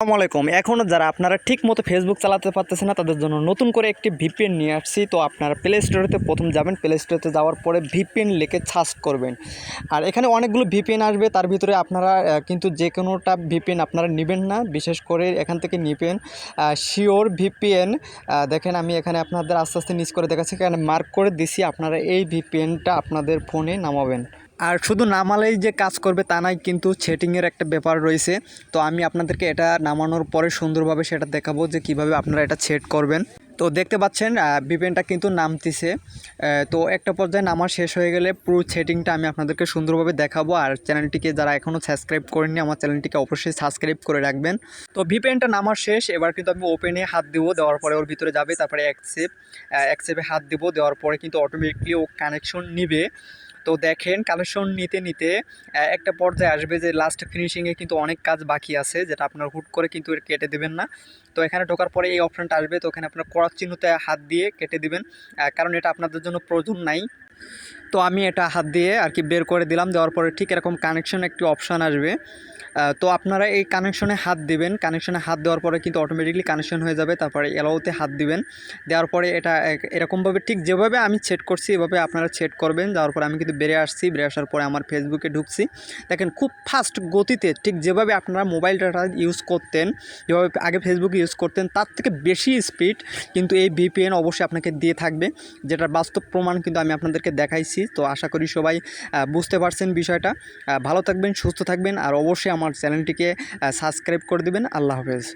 আসসালামু আলাইকুম। এখনও যারা আপনারা ঠিক মতো ফেসবুক চালাতে পারতেছে না, তাদের জন্য নতুন করে একটি ভিপিএন নিয়ে আসছি। তো আপনারা প্লে স্টোরেতে প্রথম যাবেন। প্লে স্টোরেতে যাওয়ার পরে ভিপিএন লিখে সার্চ করবেন। আর এখানে অনেকগুলো ভিপিএন আসবে। তার ভিতরে আপনারা কিন্তু যে কোনোটা ভিপিএন আপনারা নেবেন না, বিশেষ করে এখান থেকে নেবেন শিওর ভিপিএন দেখেন আমি এখানে আপনাদের আস্তে আস্তে নিচ করে দেখাচ্ছি। এখানে মার্ক করে দিছি। আপনারা এই ভিপিএনটা আপনাদের ফোনে নামাবেন। আর শুধু নামালেই যে কাজ করবে তা নয়, কিন্তু সেটিংয়ের একটা ব্যাপার রয়েছে। তো আমি আপনাদেরকে এটা নামানোর পরে সুন্দরভাবে সেটা দেখাবো যে কীভাবে আপনারা এটা সেট করবেন। তো দেখতে পাচ্ছেন ভিপিএনটা কিন্তু নামতিছে। তো একটা পর্যায়ে নামা শেষ হয়ে গেলে পুরো সেটিংটা আমি আপনাদেরকে সুন্দরভাবে দেখাবো। আর চ্যানেলটিকে যারা এখনও সাবস্ক্রাইব করেননি, আমার চ্যানেলটিকে অবশ্যই সাবস্ক্রাইব করে রাখবেন। তো ভিপেনটা নামার শেষ, এবার কিন্তু আমি ওপেনে হাত দিব, দেওয়ার পরে ওর ভিতরে যাবে, তারপরে অ্যাকসেপ অ্যাকসেপে হাত দিব, দেওয়ার পরে কিন্তু অটোমেটিকলি ও কানেকশন নিবে। তো দেখেন কালেকশন নিতে নিতে একটা পর্যায়ে আসবে যে লাস্ট ফিনিশিংয়ে কিন্তু অনেক কাজ বাকি আছে, যেটা আপনার হুট করে কিন্তু কেটে দেবেন না। তো এখানে ঢোকার পরে এই অপশানটা আসবে, তো এখানে আপনার করার চিহ্নতে হাত দিয়ে কেটে দিবেন কারণ এটা আপনাদের জন্য প্রয়োজন নাই। তো আমি এটা হাত দিয়ে আর কি বের করে দিলাম, দেওয়ার পরে ঠিক এরকম কানেকশন একটি অপশান আসবে। তো আপনারা এই কানেকশনে হাত দিবেন কানেকশনে হাত দেওয়ার পরে কিন্তু অটোমেটিকলি কানেকশন হয়ে যাবে, তারপরে এলাওতে হাত দিবেন। দেওয়ার পরে এটা এরকমভাবে ঠিক যেভাবে আমি সেট করছি, এভাবে আপনারা সেট করবেন। যাওয়ার পরে আমি কিন্তু বেড়ে আসছি বেড়ে আসার পরে আমার ফেসবুকে ঢুকছি। দেখেন খুব ফাস্ট গতিতে ঠিক যেভাবে আপনারা মোবাইল ডাটা ইউজ করতেন, যেভাবে আগে ফেসবুক ইউজ করতেন, তার থেকে বেশি স্পিড কিন্তু এই ভিপিএন অবশ্যই আপনাকে দিয়ে থাকবে। যেটার বাস্তব প্রমাণ কিন্তু আমি আপনাদেরকে দেখাইছি। তো আশা করি সবাই বুঝতে পারছেন বিষয়টা। ভালো থাকবেন, সুস্থ থাকবেন, আর অবশ্যই আমার চ্যানেলটিকে সাবস্ক্রাইব করে দেবেন। আল্লাহ হাফেজ।